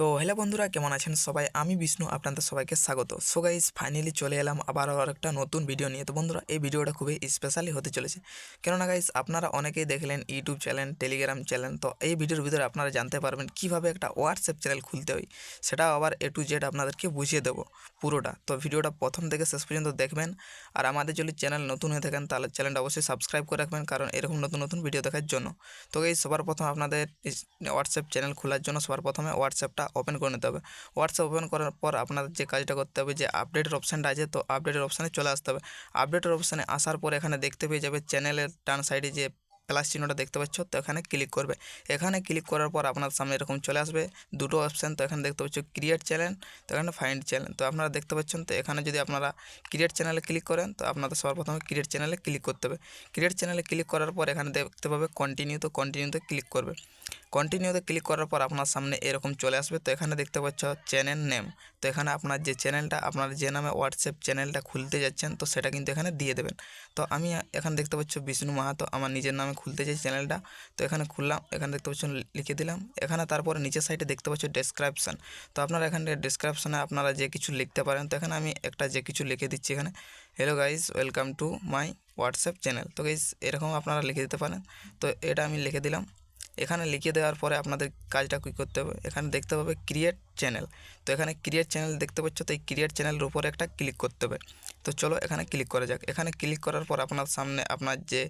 তো হ্যালো বন্ধুরা, কেমন আছেন সবাই? আমি বিষ্ণু, আপনাদের সবাইকে স্বাগত। সো গাইজ ফাইনালি চলে এলাম আবার একটা নতুন ভিডিও নিয়ে। তো বন্ধুরা, এই ভিডিওটা খুবই স্পেশালি হতে চলেছে। কেননা গাইজ আপনারা অনেকেই দেখলেন ইউটিউব চ্যানেল টেলিগ্রাম চ্যানেল তো এই ভিডিওর ভিতরে আপনারা জানতে পারবেন কীভাবে একটা হোয়াটসঅ্যাপ চ্যানেল খুলতে হয়। সেটা আবার এ টু জেড আপনাদেরকে বুঝিয়ে দেবো পুরোটা। তো ভিডিওটা প্রথম থেকে শেষ পর্যন্ত দেখবেন। আর আমাদের যদি চ্যানেল নতুন হয়ে থাকেন, তাহলে চ্যানেলটা অবশ্যই সাবস্ক্রাইব করে রাখবেন, কারণ এরকম নতুন নতুন ভিডিও দেখার জন্য। তো এই সবার প্রথম আপনাদের হোয়াটসঅ্যাপ চ্যানেল খোলার জন্য সবার প্রথমে হোয়াটসঅ্যাপটা ওপেন করে নিতে হবে। হোয়াটসঅ্যাপ ওপেন করার পর আপনাদের যে কাজটা করতে হবে যে আপডেটের অপশানটা আছে, তো আপডেটের অপশানে চলে আসতে হবে। আপডেটের অপশানে আসার পর এখানে দেখতে পেয়ে যাবে চ্যানেলের টান সাইডে যে প্লাস চিহ্নটা দেখতে পাচ্ছ, তো এখানে ক্লিক করবে। এখানে ক্লিক করার পর আপনার সামনে এরকম চলে আসবে। দুটো অপশান তো এখানে দেখতে পাচ্ছ ক্রিয়েট চ্যানেল তো এখানে ফাইন্ড চ্যানেল তো আপনারা দেখতে পাচ্ছেন, তো এখানে যদি আপনারা ক্রিয়েট চ্যানেলে ক্লিক করেন, তো আপনাদের সবার প্রথমে ক্রিয়েট চ্যানেলে ক্লিক করতে হবে। ক্রিয়েট চ্যানেলে ক্লিক করার পর এখানে দেখতে পাবে কন্টিনিউ তো কন্টিনিউতে ক্লিক করবে। কন্টিনিউতে ক্লিক করার পর আপনার সামনে এরকম চলে আসবে, তো এখানে দেখতে পাচ্ছ চ্যানেল নেম তো এখানে আপনার যে চ্যানেলটা আপনার যে নামে হোয়াটসঅ্যাপ চ্যানেলটা খুলতে যাচ্ছেন, তো সেটা কিন্তু এখানে দিয়ে দেবেন। তো আমি এখানে দেখতে পাচ্ছ বিষ্ণু মাহাতো, আমার নিজের নামে খুলতে চাই চ্যানেলটা, তো এখানে খুললাম, এখানে দেখতে পাচ্ছ লিখে দিলাম। এখানে তারপরে নিচের সাইডে দেখতে পাচ্ছ ডেসক্রিপশান তো আপনারা এখানে ডেসক্রিপশানে আপনারা যে কিছু লিখতে পারেন, তো এখানে আমি একটা যে কিছু লিখে দিচ্ছি এখানে। Hello guys welcome to my WhatsApp channel তো গাইজ এরকম আপনারা লিখে দিতে পারেন। তো এটা আমি লিখে দিলাম। এখানে লিখে দেওয়ার পরে আপনাদের কাজটা কী করতে হবে? এখানে দেখতে পাবে ক্রিয়েট চ্যানেল। তো এখানে ক্রিয়েট চ্যানেল দেখতে পাচ্ছ, তো এই ক্রিয়েট চ্যানেলের উপরে একটা ক্লিক করতে হবে। তো চলো এখানে ক্লিক করা যাক। এখানে ক্লিক করার পর আপনার সামনে আপনার যে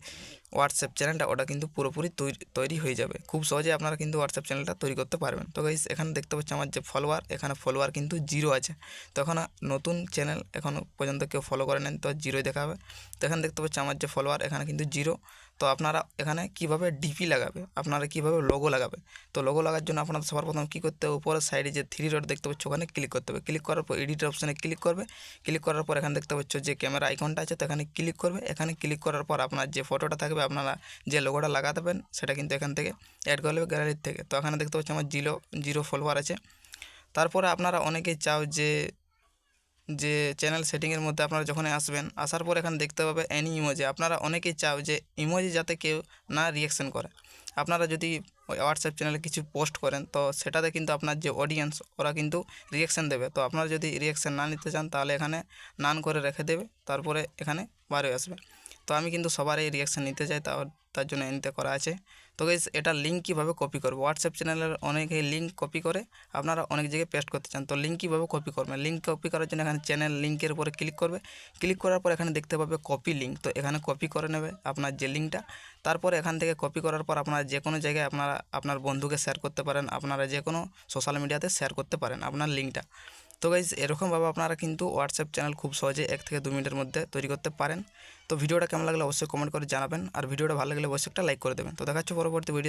হোয়াটসঅ্যাপ চ্যানেলটা, ওটা কিন্তু পুরোপুরি তৈরি হয়ে যাবে। খুব সহজে আপনারা কিন্তু হোয়াটসঅ্যাপ চ্যানেলটা তৈরি করতে পারবেন। তো গাইস এখানে দেখতে পাচ্ছি আমার যে ফলোয়ার এখানে ফলোয়ার কিন্তু জিরো আছে। তো এখন নতুন চ্যানেল এখনও পর্যন্ত কেউ ফলো করে নেন তো জিরোই দেখাবে। তো এখানে দেখতে পাচ্ছি আমার যে ফলোয়ার এখানে কিন্তু জিরো তো আপনারা এখানে কীভাবে ডিপি লাগাবে? আপনারা কীভাবে লোগো লাগাবে? তো লোগো লাগার জন্য আপনাদের সবার প্রথম কী করতে হবে? উপরের সাইডে যে থ্রি ডট দেখতে পাচ্ছ ওখানে ক্লিক করতে হবে। ক্লিক করার পর এডিট অপশানে ক্লিক করবে। ক্লিক করার পর এখানে দেখতে পাচ্ছ যে ক্যামেরা আইকনটা আছে, তো এখানে ক্লিক করবে। এখানে ক্লিক করার পর আপনার যে ফটোটা থাকবে, আপনারা যে লোগোটা লাগাতে পারেন, সেটা কিন্তু এখান থেকে অ্যাড করবে গ্যালারির থেকে। তো এখানে দেখতে পাচ্ছি আমার জিরো জিরো ফলোয়ার আছে। তারপরে আপনারা অনেকেই চাও যে যে চ্যানেল সেটিংয়ের মধ্যে আপনারা যখন আসবেন, আসার পর এখানে দেখতে পাবে অ্যানি ইমোজি আপনারা অনেকেই চাও যে ইমোজি যাতে কেউ না রিয়াকশন করে। আপনারা যদি ওই হোয়াটসঅ্যাপ চ্যানেলে কিছু পোস্ট করেন, তো সেটাতে কিন্তু আপনার যে অডিয়েন্স ওরা কিন্তু রিয়াকশান দেবে। তো আপনারা যদি রিয়াকশান না নিতে চান, তাহলে এখানে নান করে রেখে দেবে। তারপরে এখানে বারে আসবে। তো আমি কিন্তু সবারই রিয়াকশান নিতে চাই তা তার জন্য এনতে করা আছে। তো গাইজ এটা লিঙ্ক কীভাবে কপি করব? হোয়াটসঅ্যাপ চ্যানেলের অনেকেই লিঙ্ক কপি করে আপনারা অনেক জায়গায় পেস্ট করতে চান। তো লিঙ্ক কীভাবে কপি করবেন লিঙ্ক কপি করার জন্য এখানে চ্যানেল লিঙ্কের উপরে ক্লিক করবে। ক্লিক করার পর এখানে দেখতে পাবে কপি লিঙ্ক তো এখানে কপি করে নেবে আপনার যে লিঙ্কটা তারপর এখান থেকে কপি করার পর আপনারা যে কোনো জায়গায় আপনারা, আপনার বন্ধুকে শেয়ার করতে পারেন। আপনারা যে কোনো সোশ্যাল মিডিয়াতে শেয়ার করতে পারেন আপনার লিঙ্কটা তো গাইজ এরকমভাবে আপনারা কিন্তু হোয়াটসঅ্যাপ চ্যানেল খুব সহজে এক থেকে দু মিনিটের মধ্যে তৈরি করতে পারেন। তো ভিডিওটা কেমন লাগলে অবশ্যই কমেন্ট করে জানাবেন। আর ভিডিওটা ভালো লাগলে অবশ্যই একটা লাইক করে দেবেন। তো দেখাচ্ছি পরবর্তী ভিডিও